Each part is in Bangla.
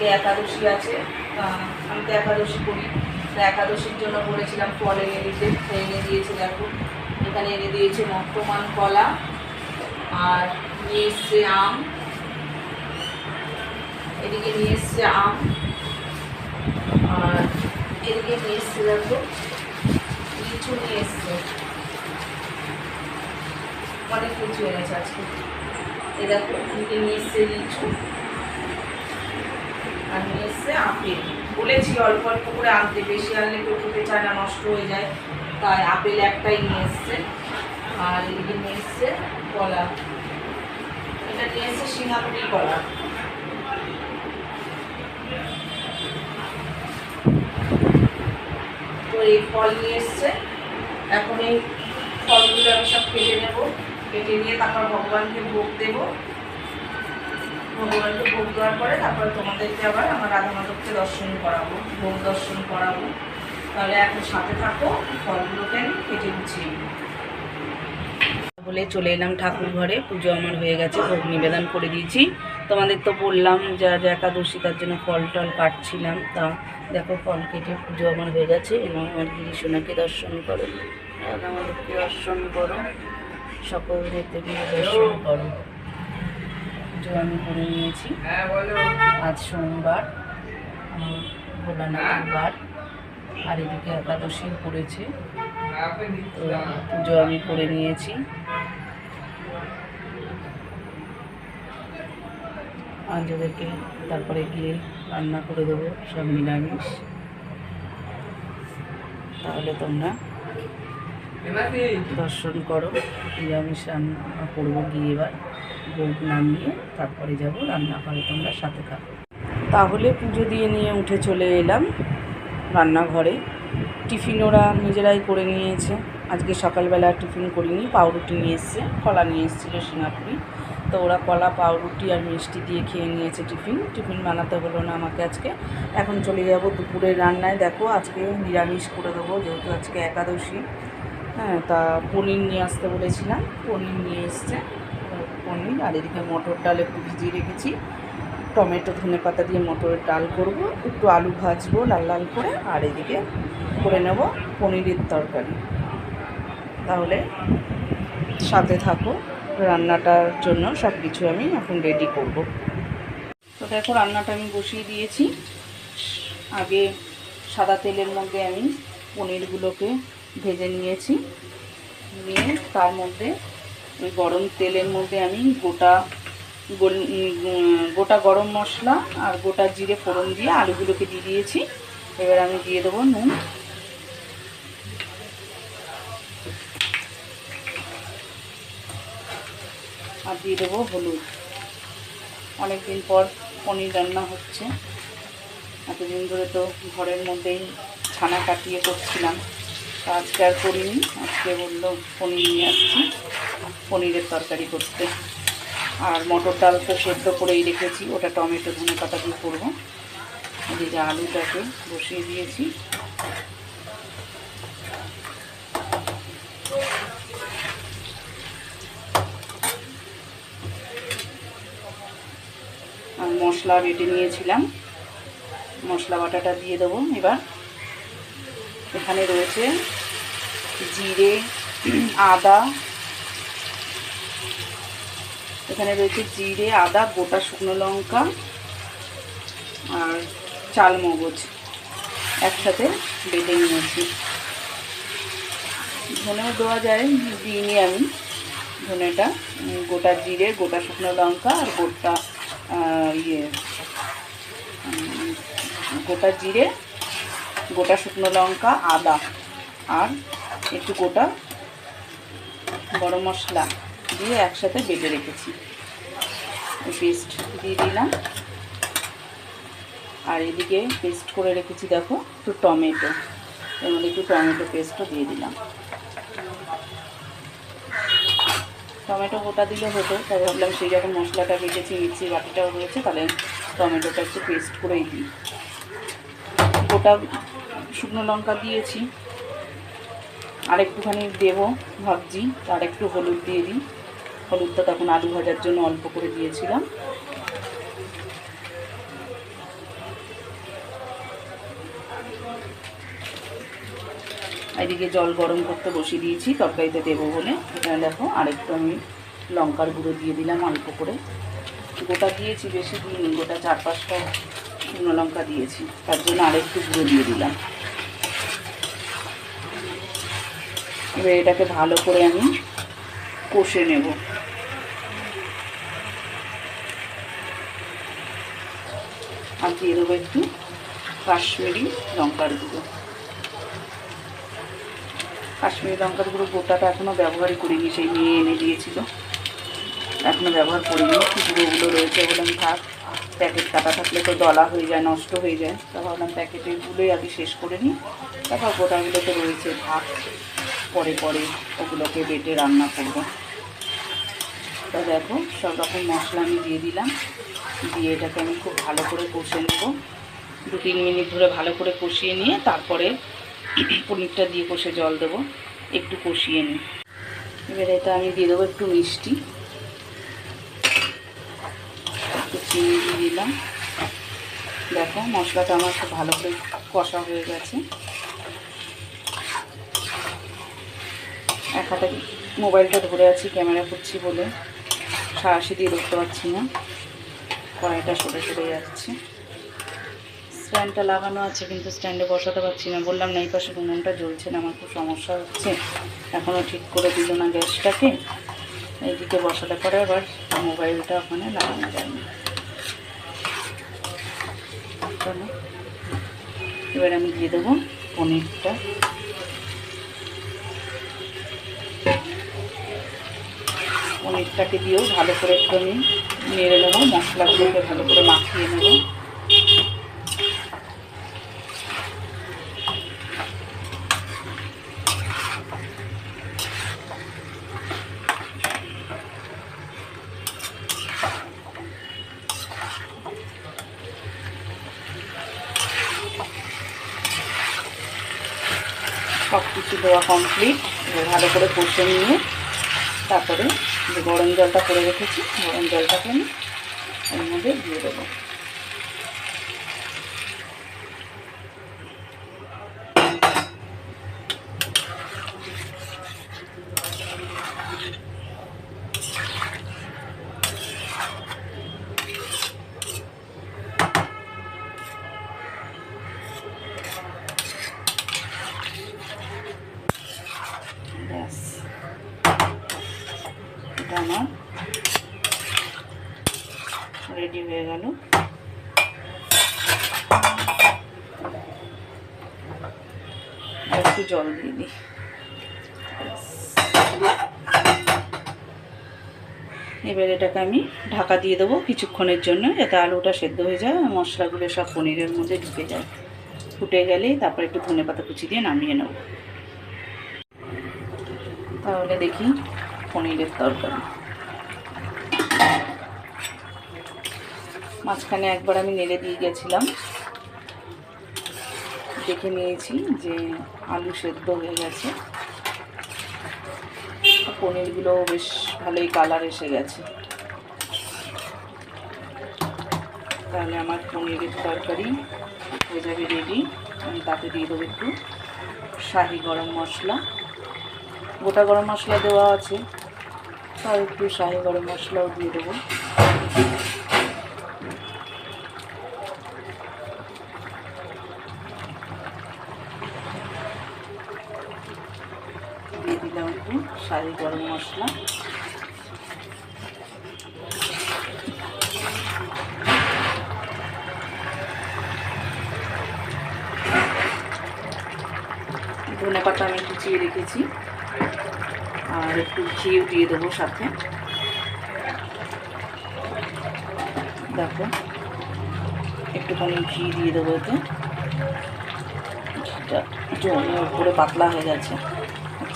আজকে একাদশী আছে। আমি তো একাদশী করি। তা একাদশীর জন্য বলেছিলাম ফল এনে দিতে, এনে দিয়েছে দেখো। এখানে এনে দিয়েছে মর্তমান কলা আর নিয়ে এসছে আম। এদিকে নিয়ে এসছে আম। আর এদিকে নিয়ে এসছে দেখো, লিচু নিয়ে এসছে। অনেক লিচু এনেছে আজকে। এ দেখো, এদিকে নিয়ে এসছে লিচু। নিয়ে এসছে আপেল বলেছি অল্প অল্প করে আনতে, বেশি আনলে কেউ খেতে চায় না নষ্ট হয়ে যায়। তাই আপেল একটাই নিয়ে এসছে। আর এদিকে নিয়ে এসছে কলা। এটা নিয়ে এসছে সিঙ্গাপুরি কলা। তো এই ফল নিয়ে এসছে। এখন এই ফলগুলো আমি সব কেটে নেব। কেটে নিয়ে তারপর ভগবানকে ভোগ দেব। ভগবানকে ভোগ দেওয়ার পরে তারপর তোমাদেরকে আবার আমার রাধা মাধবকে দর্শন করাবো, ভোগ দর্শন করাবো। তাহলে এখন সাথে থাকো, ফলগুলোকে আমি কেটে গুছিয়ে বলে চলে এলাম ঠাকুর ঘরে, পুজো আমার হয়ে গেছে, ভোগ নিবেদন করে দিয়েছি। তোমাদের তো বললাম, যা যা একাদশী, তার জন্য ফল টল কাটছিলাম। তা দেখো, ফল কেটে পুজো আমার হয়ে গেছে, এবং আমার গিরিশোনাকে দর্শন করো মাধবকে দর্শন করো, সকল দেবদেবীকে দর্শন করো। পুজো আমি করে নিয়েছি। আজ সোমবার ভোলানাথের বার আর এদিকে একাদশী পড়েছে। তো পুজো আমি করে নিয়েছি। আজ ওদেরকে তারপরে গিয়ে রান্না করে দেবো সব নিরামিষ। তাহলে তোমরা দর্শন করো নিরামিষ রান্না করব গিয়ে এবার। ভোগ নামিয়ে তারপরে যাব, রান্না করে তোমরা সাথে থাকো। তাহলে পুজো দিয়ে নিয়ে উঠে চলে এলাম রান্নাঘরে। টিফিন ওরা নিজেরাই করে নিয়েছে। আজকে সকালবেলা টিফিন করিনি, পাউরুটি নিয়ে এসছে, কলা নিয়ে এসেছিল সিঙ্গাপুরি তো ওরা কলা, পাউরুটি আর মিষ্টি দিয়ে খেয়ে নিয়েছে টিফিন। টিফিন বানাতে হলো না আমাকে আজকে। এখন চলে যাব দুপুরের রান্নায়। দেখো আজকে নিরামিষ করে দেবো, যেহেতু আজকে একাদশী। হ্যাঁ তা পনির নিয়ে আসতে বলেছিলাম, পনির নিয়ে এসছে। পনির আর এদিকে মটর ডাল একটু ভিজিয়ে রেখেছি। টমেটো, ধনে পাতা দিয়ে মটরের ডাল করব। একটু আলু ভাজবো লাল লাল করে। আর এদিকে করে নেব পনিরের তরকারি। তাহলে সাথে থাকো। রান্নাটার জন্য সব কিছু আমি এখন রেডি করব। তো দেখো, রান্নাটা আমি বসিয়ে দিয়েছি। আগে সাদা তেলের মধ্যে আমি পনিরগুলোকে ভেজে নিয়েছি। নিয়ে তার মধ্যে ওই গরম তেলের মধ্যে আমি গোটা গোটা গরম মশলা আর গোটা জিরে ফোড়ন দিয়ে আলুগুলোকে দিয়ে দিয়েছি। এবার আমি দিয়ে দেবো নুন। আর দিয়ে দেবো হলুদ। অনেক দিন পর পনির রান্না হচ্ছে। এতদিন ধরে তো ঘরের মধ্যেই ছানা কাটিয়ে করছিলাম। তা আজকে আর করিনি। আজকে বলল পনির নিয়ে আসছি। পনিরের তরকারি করতে। আর মটর ডাল তো সেদ্ধ করেই রেখেছি। ওটা টমেটো, ধনে পাতা দিয়ে করব। যে আলুটাকে বসিয়ে দিয়েছি। আর মশলা বেটে নিয়েছিলাম। মশলা বাটাটা দিয়ে দেবো এবার। এখানে রয়েছে জিরে, আদা। এখানে রয়েছে জিরে, আদা, গোটা শুকনো লঙ্কা আর চাল মগজ একসাথে বেটে নিয়েছি। ধনেও দেওয়া যায়, দিইনি আমি ধনেটা। গোটা জিরে, গোটা শুকনো লঙ্কা আর গোটা ইয়ে গোটা জিরে গোটা শুকনো লঙ্কা, আদা আর একটু গোটা গরম মশলা দিয়ে একসাথে বেটে রেখেছি। পেস্ট দিয়ে দিলাম। আর এদিকে পেস্ট করে রেখেছি, দেখো, একটু টমেটো। এর মধ্যে একটু টমেটো পেস্টও দিয়ে দিলাম। টমেটো গোটা দিলে হতো, তাই ভাবলাম সেই যখন মশলাটা বেটেছি মিক্সি বাটিটাও রয়েছে, তাহলে টমেটোটা একটু পেস্ট করেই দিই। গোটা শুকনো লঙ্কা দিয়েছি। আর একটুখানি দেবো ভাবছি, আর একটু হলুদ দিয়ে দিই। হলুদটা তখন আলু ভাজার জন্য অল্প করে দিয়েছিলাম। এদিকে জল গরম করতে বসিয়ে দিয়েছি, তরকারিতে দেবো বলে। এখানে দেখো আরেকটু আমি লঙ্কার গুঁড়ো দিয়ে দিলাম অল্প করে। গোটা দিয়েছি, বেশি দিইনি, গোটা চার পাঁচটা শুকনো লঙ্কা দিয়েছি। তার জন্য আরেকটু গুঁড়ো দিয়ে দিলাম। এবার এটাকে ভালো করে আমি কষে নেব। আর দিয়ে দেবো একটু কাশ্মীরি লঙ্কার গুঁড়ো। কাশ্মীরি লঙ্কার গুঁড়ো গোটাটা এখনও ব্যবহারই করিনি, সেই মেয়ে এনে দিয়েছিল। এখনও ব্যবহার করিনি গুঁড়োগুলো রয়েছে বলে আমি থাক, প্যাকেট কাটা থাকলে তো দলা হয়ে যায়, নষ্ট হয়ে যায়। তা ভাবলাম প্যাকেটেরগুলোই আগে শেষ করে নিই। তারপর গোটাগুলো তো রয়েছে ভাত। পরে পরে ওগুলোকে বেটে রান্না করব। তা দেখো, সব রকম মশলা আমি দিয়ে দিলাম। দিয়ে এটাকে আমি খুব ভালো করে কষে নেব। দু তিন মিনিট ধরে ভালো করে কষিয়ে নিয়ে তারপরে পনিরটা দিয়ে কষে জল দেবো। একটু কষিয়ে নিই। এবারে এটা আমি দিয়ে দেবো একটু মিষ্টি। একটু চিনি দিয়ে দিলাম। দেখো, মশলাটা আমার খুব ভালো করে কষা হয়ে গেছে। এক হাতে মোবাইলটা ধরে আছি, ক্যামেরা করছি বলে। সাহসী দিয়ে দেখতে পাচ্ছি না। কড়াইটা সরে সরে যাচ্ছে। স্ট্যান্ডটা লাগানো আছে, কিন্তু স্ট্যান্ডে বসাতে পারছি না। বললাম না, এই পাশে উনুনটা জ্বলছে না, আমার খুব সমস্যা হচ্ছে। এখনও ঠিক করে দিল না গ্যাসটাকে। এইদিকে বসালে পরে আবার মোবাইলটা ওখানে লাগানো যায় না এবার আমি দিয়ে দেবো পনিরটা। পনিরটাকে দিয়েও ভালো করে একটু আমি নেড়ে নেব, মশলাগুলোকে ভালো করে মাখিয়ে নেব। সব কিছু দেওয়া কমপ্লিট ভালো করে কষে নিয়ে তারপরে যে গরম জলটা করে রেখেছি গরম জলটাকে আমি এর মধ্যে দিয়ে দেবো। ব্যাস। এটা আমার রেডি হয়ে গেল। একটু জল দিয়ে দিই। এবার এটাকে আমি ঢাকা দিয়ে দেবো কিছুক্ষণের জন্য, যাতে আলুটা সেদ্ধ হয়ে যায় মশলাগুলো সব পনিরের মধ্যে ঢুকে যায়। ফুটে গেলেই তারপর একটু ধনে পাতা কুচি দিয়ে নামিয়ে নেব। তাহলে দেখি পনিরের তরকারি। মাঝখানে একবার আমি নেড়ে দিয়ে গেছিলাম। দেখে নিয়েছি যে আলু সেদ্ধ হয়ে গেছে। পনিরগুলো বেশ ভালোই কালার এসে গেছে। তাহলে আমার পনিরের তরকারি হয়ে যাবে রেডি আমি তাতে দিয়ে দেবো একটু শাহি গরম মশলা। গোটা গরম মশলা দেওয়া আছে। তাও একটু শাহি গরম মশলাও দিয়ে দেবো। দিয়ে দিলাম একটু শাহি গরম মশলা। ধনে পাতা আমি কুচিয়ে রেখেছি। আর একটু ঘিও দিয়ে দেবো সাথে। দেখো একটুখানি ঘি দিয়ে দেবো এতে ঘিটা একটু উপরে পাতলা হয়ে গেছে,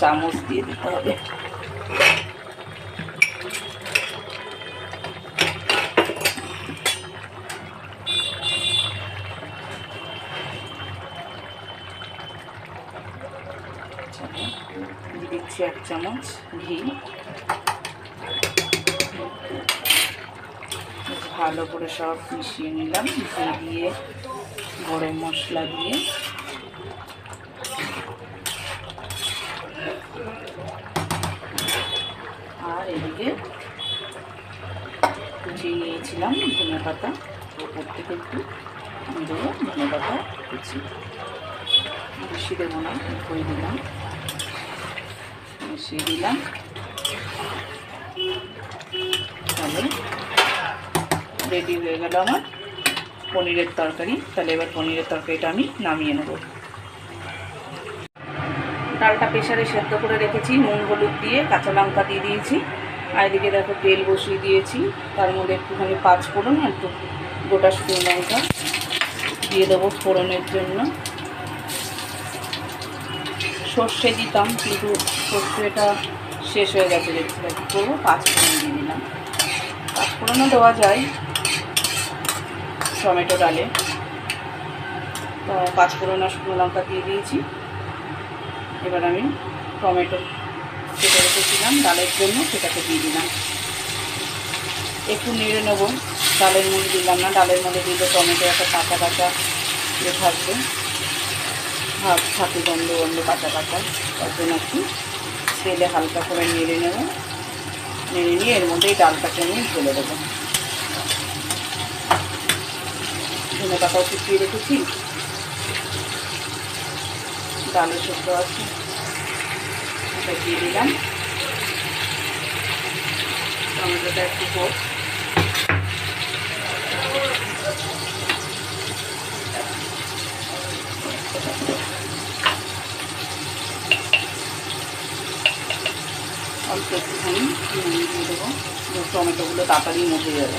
চামচ দিয়ে দিতে হবে। দিয়ে দিচ্ছি এক চামচ ঘি। ভালো করে সব মিশিয়ে নিলাম। ঘি দিয়ে, গরম মশলা দিয়ে। আর এদিকে কুচিয়ে নিয়েছিলাম ধনে পাতা। ওপর থেকে একটু দেবো ধনে পাতা কুচি। বেশি দেবো না দিলাম। মিশিয়ে দিলাম। তাহলে রেডি হয়ে গেল আমার পনিরের তরকারি। তাহলে এবার পনিরের তরকারিটা আমি নামিয়ে নেব। ডালটা প্রেশারে সেদ্ধ করে রেখেছি, নুন, হলুদ দিয়ে, কাঁচা লঙ্কা দিয়ে দিয়েছি। আর এদিকে দেখো তেল বসিয়ে দিয়েছি। তার মধ্যে একটুখানি পাঁচ ফোড়ন, একটু গোটা শুকনো লঙ্কা দিয়ে দেবো ফোড়নের জন্য। সর্ষে দিতাম, কিন্তু সর্ষেটা শেষ হয়ে গেছে দেখছি কী করব পাঁচ ফোড়ন দিয়ে দিলাম। পাঁচ ফোড়নও দেওয়া যায়, টমেটো ডালে। তো পাঁচ ফোড়ন আর শুকনো লঙ্কা দিয়ে দিয়েছি। এবার আমি টমেটো কেটে রেখেছিলাম, ডালের জন্য সেটাকে দিয়ে দিলাম। একটু নেড়ে নেব। ডালের মধ্যে দিলাম না, ডালের মধ্যে দিলে টমেটো একটা কাঁচা কাঁচা ইয়ে থাকবে। ভাব থাকে গন্ধ গন্ধ, কাঁচা কাঁচা, তার জন্য একটু তেলে হালকা করে নেড়ে নেব। নেড়ে নিয়ে এর মধ্যেই ডালটাকে আমি ঢেলে দেবো। ধনে পাতাও কুচিয়ে রেখেছি। ডালের সেদ্ধ আছে। এটা দিয়ে দিলাম। টমেটোটা একটু অল্প একটুখানি নুন দিয়ে দেবো। টমেটোগুলো তাড়াতাড়ি মজে যাবে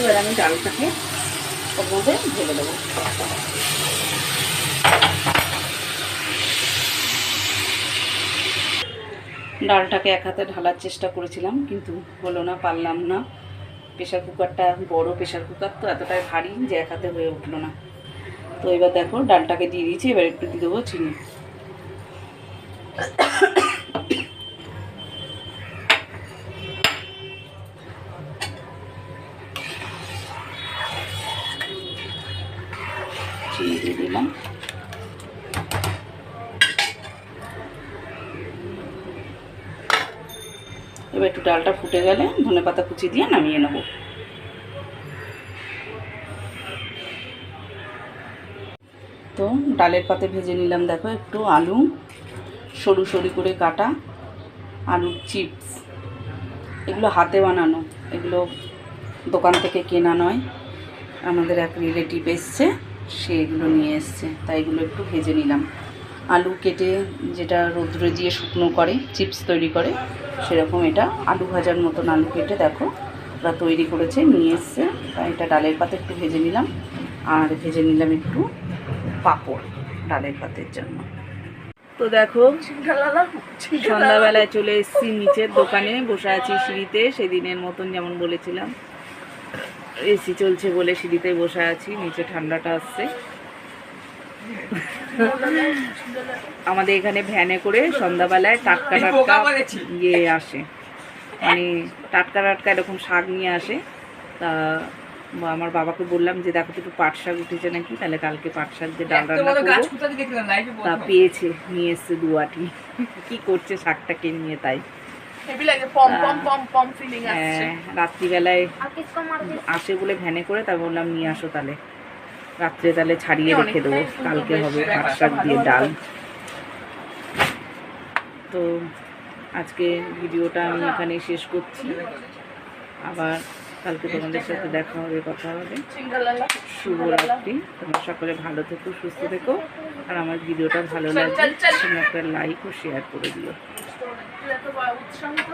এবার আমি ডালটাকে ওর মধ্যে ঢেলে দেবো। ডালটাকে এক হাতে ঢালার চেষ্টা করেছিলাম, কিন্তু হলো না, পারলাম না। প্রেশার কুকারটা বড় প্রেশার কুকার, তো এতটাই ভারী যে এক হাতে হয়ে উঠল না। তো এবার দেখো, ডালটাকে দিয়ে দিয়েছি, এবার একটু দিয়ে দেবো চিনি। চিনি দিয়ে দিলাম এবার একটু ডালটা ফুটে গেলে ধনে পাতা কুচি দিয়ে নামিয়ে নেব। তো ডালের পাতে ভেজে নিলাম, দেখো একটু আলু, সরু সরু করে কাটা আলুর চিপস। এগুলো হাতে বানানো, এগুলো দোকান থেকে কেনা নয়, আমাদের এক রিলেটিভ এসছে। সে এগুলো নিয়ে এসছে, তাই এগুলো একটু ভেজে নিলাম। আলু কেটে যেটা রোদ্রে দিয়ে শুকনো করে, চিপস তৈরি করে, সেরকম এটা আলু ভাজার মতন আলু কেটে দেখো, ওরা তৈরি করেছে, নিয়ে এসছে। তাই এটা ডালের পাতে একটু ভেজে নিলাম, আর ভেজে নিলাম একটু পাঁপড় ডালের পাতের জন্য। তো দেখো, সন্ধ্যাবেলায় চলে এসেছি নিচের দোকানে, বসে আছি সিঁড়িতে, সেদিনের মতন যেমন বলেছিলাম। এসি চলছে বলে সিঁড়িতে বসে আছি নিচে ঠান্ডাটা আসছে। আমাদের এখানে ভ্যানে করে সন্ধ্যাবেলায় টাটকা টাটকা ইয়ে আসে। মানে টাটকা টাটকা এরকম শাক নিয়ে আসে। তা আমার বাবাকে বললাম যে দেখো একটু পাট শাক উঠেছে নাকি? তাহলে কালকে পাট শাক দিয়ে ডাল রান্না করব। তা পেয়েছে নিয়ে এসছে দু আটি। কি করছে শাকটাকে নিয়ে তাই। হ্যাঁ, রাত্রিবেলায় আসে বলে ভ্যানে করে তা বললাম নিয়ে আসো তাহলে রাত্রে তাহলে ছাড়িয়ে রেখে দেবো। কালকে হবে পাট শাক দিয়ে ডাল। তো আজকে ভিডিওটা আমি এখানেই শেষ করছি। আবার কালকে তোমাদের সাথে দেখা হবে কথা হবে। শুভরাত্রি। তোমরা সকলে ভালো থেকো সুস্থ থেকো। আর আমার ভিডিওটা ভালো লাগলে তোমরা একটা লাইক ও শেয়ার করে দিও। এত উৎসাহিত